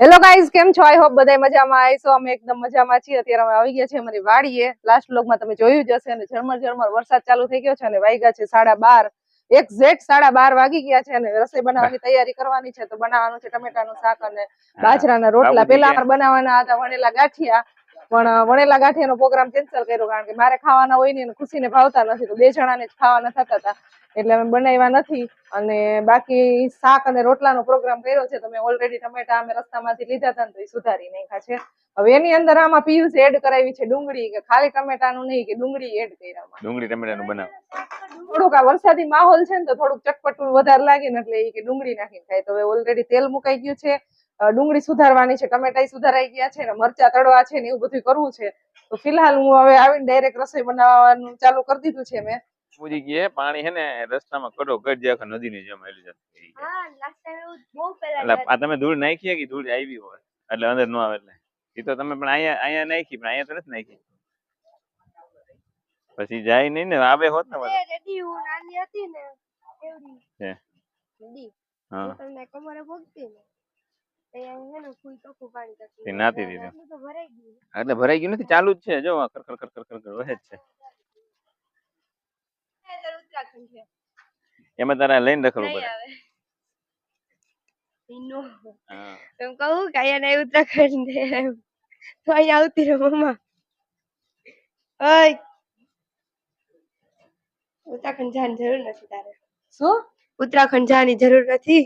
Hello guys કેમ છો? I hope બધા મજામાં. આવીશો અમે એકદમ મજામાં છીએ. અત્યારે અમે આવી ગયા છીએ અમારી વાડીએ. લાસ્ટ બ્લોગમાં તમે જોયું જ હશે અને ઝરમર ઝરમર વરસાદ ચાલુ થઈ ગયો છે અને વાગ્યા છે સાડા બાર. એક્ઝેક્ટ સાડા બાર વાગી ગયા છે અને રસોઈ બનાવવાની તૈયારી કરવાની છે. તો બનાવવાનું છે ટમેટાનું શાક અને બાજરાના રોટલા. પેલા બનાવવાના હતા વણેલા ગાંઠિયા. પણ વણેલા ગાંઠિયાનો પ્રોગ્રામ કેન્સલ કર્યો કારણ કે મારે ખાવાના હોય ને ખુશીને ભાવતા નથી. તો બે જણાને જ ખાવાના થતા હતા. એટલે અમે બનાવ્યા નથી. અને બાકી શાક અને રોટલાનો પ્રોગ્રામ કર્યો છે. તો મેં ઓલરેડી ટમેટા અમે રસ્તામાંથી લીધા હતા ને તો એ સુધારી નાખ્યા છે. હવે એની અંદર આમાં પીયુષ એડ કરાવી છે ડુંગળી કે ખાલી ટમેટાનું નહીં કે ડુંગળી એડ કર્યા ડુંગળી ટમેટાનું બનાવ. થોડુંક આ વરસાદી માહોલ છે ને તો થોડુંક ચટપટું વધારે લાગે ને એટલે એ કે ડુંગળી નાખીને ખાય. તો હવે ઓલરેડી તેલ મુકાઈ ગયું છે. ડુંગળી સુધારવાની છે ટમેટા સુધારાઈ ગયા છે ને મરચા તળવા છે ને એવું બધું કરવું છે. તો ફિલહાલ હું હવે આવીને ડાયરેક્ટ રસોઈ બનાવવાનું ચાલુ કરી દીધું છે મેં. પૂરી ગઈ પાણી હે ને રસ્તામાં કડો કટ જાય આખા નદીની જેમ હેલી જતી હા લાસ્ટ ટાઈમ બહુ પહેલા એટલે આ તમે ધૂળ નાખી કે ધૂળ આવી હોય એટલે અંદર ન આવે એટલે એ તો તમે પણ અહીંયા અહીંયા નાખી પણ અહીંયા તો નથી નાખી પછી જાય નહીં ને આવે હોત ને. રેડી હું નાની હતી ને એવડી હે. રેડી હા તમને કમરે ને નાતી દીધું. એટલું ભરાઈ ગયું નથી ચાલુ જ છે જો કર ખર ખર ખર ખર ખર વહે જ છે છે. એમાં તારે લઈને રખડવું પડે. એમ કહું કે અહીંયા નહીં ઉત્તરાખંડ એમ. તો અહીંયા આવતી રહો મમ્મા. ઓય. ઉત્તરાખંડ જવાની જરૂર નથી તારે. શું? ઉત્તરાખંડ જવાની જરૂર નથી.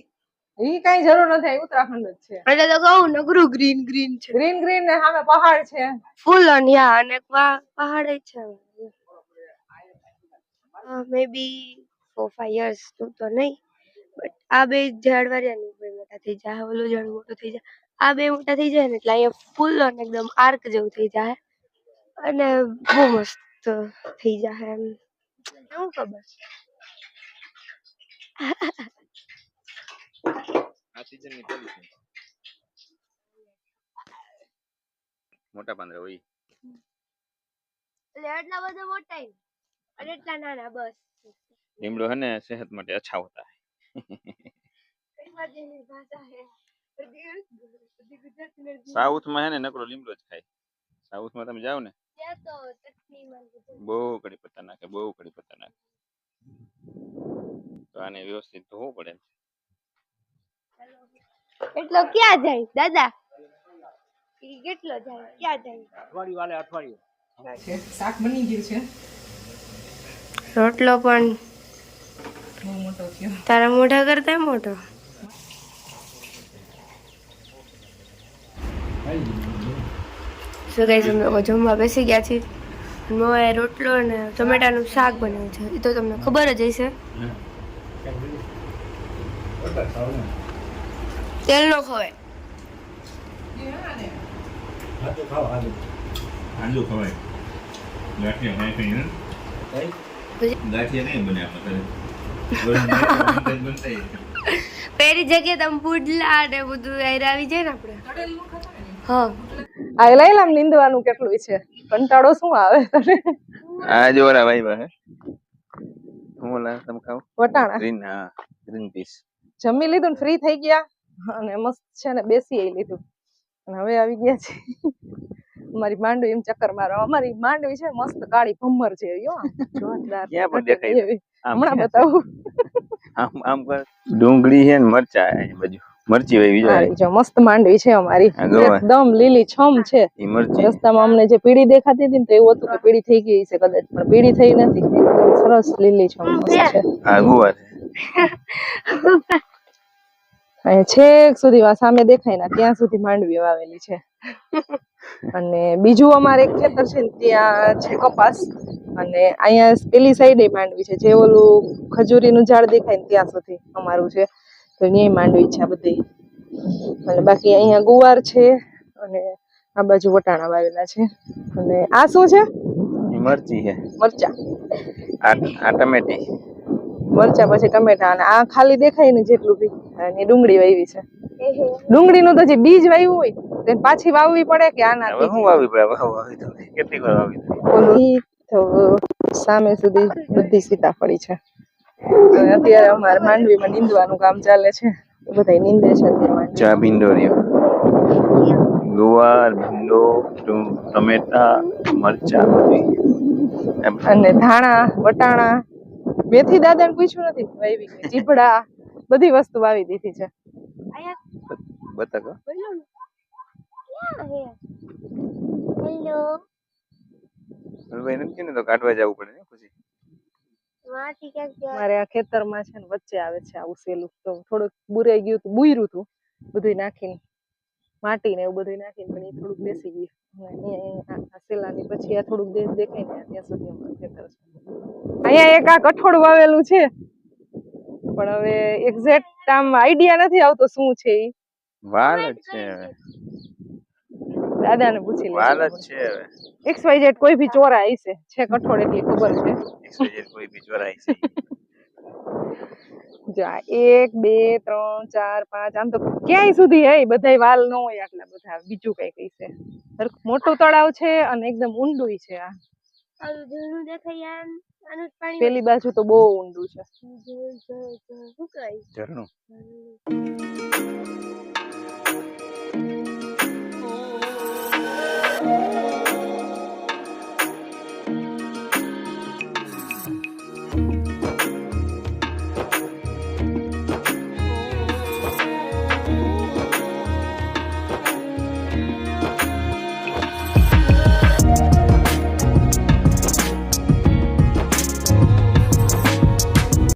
ઈ કઈ જરૂર નથી ઉત્તરાખંડ જ છે. એટલે તો કહું નગરું ગ્રીન ગ્રીન છે. ગ્રીન ગ્રીન ને સામે પહાડ છે. ફૂલ અને યા અને પહાડ છે. Maybe four five years તું તો નહીં બટ આ બે ઝાડ વાર્યા બે મોટા થઈ જાય. ઓલું ઝાડ મોટું થઈ જાય. આ બે મોટા થઈ જાય ને એટલે અહીંયા ફૂલ અને એકદમ આર્ક જેવું થઈ જાય. અને બહુ મસ્ત થઈ જાય એમ. શું ખબર? આ season ની પેલી છે મોટા પાંદડા હોય એટલે આટલા બધા મોટા. અને એટલા નાના બસ. લીમડો હે ને સેહત માટે અચ્છા હોતા હે. સાઉથમાં હે ને નકરો લીમડો જ ખાય. સાઉથમાં તમે જાવ ને બહુ કડી પત્તા નાખે બહુ કડી પત્તા નાખે. તો આને વ્યવસ્થિત ધોવું પડે. એટલો ક્યાં જાય? દાદા? કેટલો જાય? ક્યાં જાય? અઠવાડિયું વાલે અઠવાડિયું. શાક બની ગયું છે. રોટલો પણ બહુ મોટો થયો. તારા મોઢા કરતા મોટો? શું કહીશ અમે લોકો જમવા બેસી ગયા છીએ. મોએ રોટલો અને ટમેટાનું શાક બનાવ્યું છે. એ તો તમને ખબર જ હશે. તેલ નો ખવાય. આંડો ખવાય. પેલી જગ્યાએ તમે પુડલા ને બધું આયર આવી જાય ને આપણે. હા. આ લઈ લામ નીંદવાનું કેટલું છે? કંટાળો શું આવે તને? આ જોરા ભાઈ હે. હું લા તમે ખાવ? વટાણા. ગ્રીન હા ગ્રીન પીસ. જમી લીધું ફ્રી થઈ ગયા અને મસ્ત છે ને બેસી લીધું. અને હવે આવી ગયા છે. અમારી માંડવી એમ ચક્કર મારો અમારી માંડવી છે મસ્ત કાળી ભમર છે યો જોરદાર ક્યાં પણ દેખાય? હમણાં બતાવું. આમ આમ કર ડુંગળી છે ને મરચા એ બાજુ. મરચી હોય બીજો જો મસ્ત માંડવી છે અમારી. એકદમ લીલી છમ છે. રસ્તામાં અમને જે પીળી દેખાતી હતી ને તો એવું હતું કે પીળી થઈ ગઈ છે કદાચ પણ પીળી થઈ નથી. એકદમ સરસ લીલી છમ છે. આ ગુવાર છે. છેક સુધી આ સામે દેખાય ને ત્યાં સુધી માંડવી વાવેલી છે. અને બીજું અમારે એક ખેતર છે ને ત્યાં છે કપાસ. અને અહીંયા પેલી સાઈડે માંડવી છે જે ઓલું ખજૂરીનું ઝાડ દેખાય ને ત્યાં સુધી અમારું છે. તો અહીંયા માંડવી છે આ બધી. અને બાકી અહીંયા ગુવાર છે અને આ બાજુ વટાણા વાવેલા છે. અને આ શું છે? મરચી છે. મરચા. આ આ ટમેટી. મરચા પછી ટમેટા. અને આ ખાલી દેખાય ને જેટલું બી. અને ડુંગળી વાવી છે. ડુંગળીનું તો જે બીજ વાવ્યું હોય તેને પાછી વાવવી પડે કે હવે હું વાવવી વાવી પડે? વાવવી વાવી તમે કેટલી વાર વાવી તમે? તો સામે સુધી બધી સીતાફળી છે. અત્યારે અમારે માંડવીમાં નીંદવાનું કામ ચાલે છે. તો બધા નીંદે છે ચા ભીંડોરીઓ ગુવાર ભીંડો ટમેટા મરચા બધી. અને ધાણા વટાણા. મેથી દાદાને પૂછ્યું નથી? વાવી ચીભડા? બધી વસ્તુ વાવી દીધી છે. બતક ને ક્યાં હે હેલો ભાઈ નથી કીધું તો કાઢવા જવું પડે ને પછી. માથી ક્યાંક ગયા મારે આ ખેતરમાં છે ને વચ્ચે આવે છે આવું સેલું. તો થોડુંક બુરાઈ ગયું હતું બુયરું હતું બધું નાખીને માટી ને એવું બધું નાખીને પણ એ થોડુંક બેસી ગયું. સેલાની પછી આ થોડુંક દેશ દેખાય ને ત્યાં સુધી અમારું ખેતર છે. અહીંયા એક આ કઠોળ વાવેલું છે પણ હવે એક્ઝેક્ટ આમ આઈડિયા નથી આવતો શું છે એ વાલ છે દાદાને પૂછી વાલ છે હવે. એક્સ વાય ઝેડ કોઈ ભી ચોરા આવી છે. કઠોળ એટલી ખબર છે. કોઈ જો એક બે ત્રણ ચાર પાંચ આમ તો ક્યાંય સુધી હે બધાય વાલ ન હોય આટલા બધા. બીજું કઈ કઈ છે. મોટું તળાવ છે અને એકદમ ઊંડું છે આ. પેલી બાજુ તો બહુ ઊંડું છે. ઝરણું.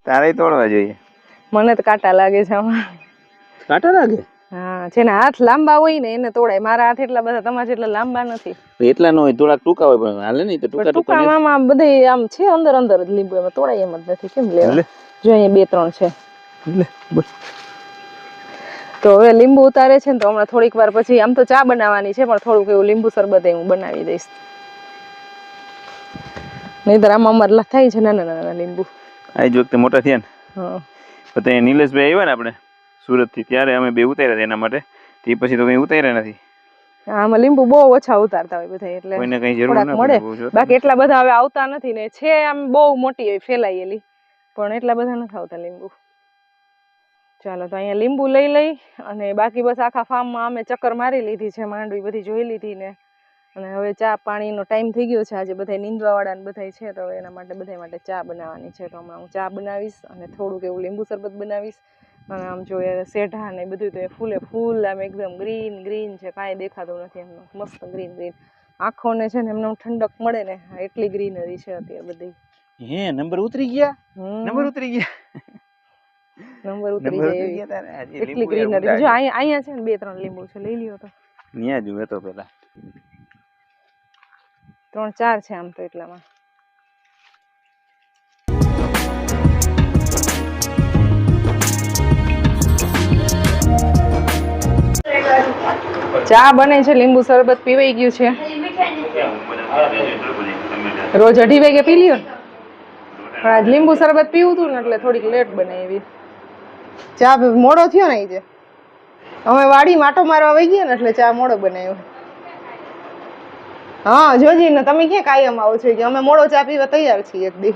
તારે તોડવા જોઈએ. મને તો કાંટા લાગે છે આમાં. કાંટા લાગે? હા જેના હાથ લાંબા હોય ને એને તોડાય. મારા હાથ એટલા બધા તમારા જેટલા લાંબા નથી. એટલા ન હોય થોડાક ટૂંકા હોય પણ હાલે નહીં તો પણ ટૂંકામાં આમ બધે આમ છે અંદર અંદર જ લીંબુ એમાં તોડાય એમ જ નથી. કેમ લેવા? જો અહીંયા બે ત્રણ છે. તો હવે લીંબુ ઉતારે છે ને તો હમણાં થોડીક વાર પછી આમ તો ચા બનાવવાની છે પણ થોડુંક એવું લીંબુ શરબત એ હું બનાવી દઈશ. નહીતર આમાં અમારે લા- થાય છે નાના નાના લીંબુ. આ જ વખતે મોટા થયા ને. હા. તો નિલેશભાઈ આવ્યા ને આપણે સુરતથી ત્યારે અમે બે ઉતાર્યા એના માટે. તે પછી તો કઈ ઉતાર્યા નથી. આમાં લીંબુ બહુ ઓછા ઉતારતા હોય બધા એટલે કોઈને કઈ જરૂર ના મળે. બાકી એટલા બધા હવે આવતા નથી ને. છે આમ બહુ મોટી હોય ફેલાયેલી. પણ એટલા બધા નથી આવતા લીંબુ. ચાલો તો અહીંયા લીંબુ લઈ લઈ અને બાકી બસ આખા ફાર્મમાં અમે ચક્કર મારી લીધી છે માંડવી બધી જોઈ લીધી ને. અને હવે ચા પાણીનો ટાઈમ થઈ ગયો છે. આજે બધા નીંદવાવાળાને બધા છે તો એના માટે બધા માટે ચા બનાવવાની છે. તો હમણાં હું ચા બનાવીશ અને થોડુંક એવું લીંબુ શરબત બનાવીશ. અને આમ જોઈએ શેઢા ને બધું તો એ ફૂલે ફૂલ આમ એકદમ ગ્રીન ગ્રીન છે. કાંઈ દેખાતું નથી એમનું. મસ્ત ગ્રીન ગ્રીન. આંખોને છે ને એમને ઠંડક મળે ને એટલી ગ્રીનરી છે અત્યારે બધી. હે નંબર ઉતરી ગયા? નંબર ઉતરી ગયા? નંબર ઉતરી ગયા એટલી ગ્રીનરી. જો અહીંયા અહીંયા છે ને બે ત્રણ લીંબુ છે. લઈ લ્યો તો. ન્યા જ હતો પેલા. ત્રણ ચાર છે આમ તો એટલામાં. ચા બને છે, લીંબુ શરબત પીવાઈ ગયું છે. રોજ અઢી વાગે પી લ્યો પણ આજ લીંબુ શરબત પીવું હતું ને એટલે થોડીક લેટ બનાવી ચા મોડો થયો ને આજે અમે વાડી માટો મારવા વહી ગયા ને એટલે ચા મોડો બનાવ્યો. હા, જોજી ને તમે ક્યાં કાયમ આવો છો? કે અમે મોડો ચા પીવા તૈયાર છીએ એક દી